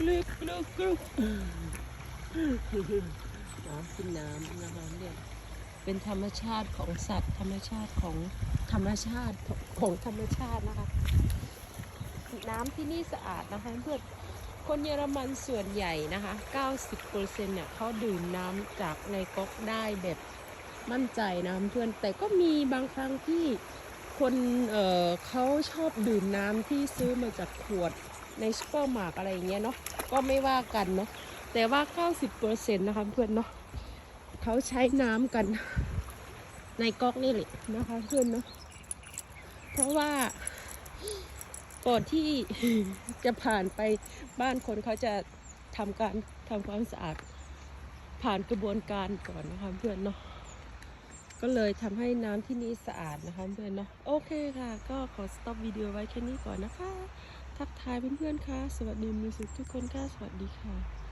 กลึกกลึกกลึกน้ำกินน้ำนะคะเนี่ยเป็นธรรมชาติของสัตว์ ธรรมชาติของธรรมชาติของธรรมชาตินะคะ น้ำที่นี่สะอาดนะคะเพื่อนคนเยอรมันส่วนใหญ่นะคะ 90%เนี่ยเขาดื่มน้ำจากในก๊อกได้แบบมั่นใจนะเพื่อนแต่ก็มีบางครั้งที่คนเออเขาชอบดื่มน้ำที่ซื้อมาจากขวด ในซูเปอร์มาร์ทอะไรอย่างเงี้ยเนาะก็ไม่ว่ากันเนาะแต่ว่า 90%นะคะเพื่อนเนาะเขาใช้น้ำกันในก๊อกนี่แหละนะคะเพื่อนเนาะเพราะว่าก่อนที่จะผ่านไปบ้านคนเขาจะทำการทำความสะอาดผ่านกระบวนการก่อนนะคะเพื่อนเนาะก็เลยทำให้น้ำที่นี่สะอาดนะคะเพื่อนเนาะโอเคค่ะ ก็ขอสต็อปวิดีโอไว้แค่นี้ก่อนนะคะ ทักทายเพื่อนๆค่ะ สวัสดีมิวสิกทุกคนค่ะ สวัสดีค่ะ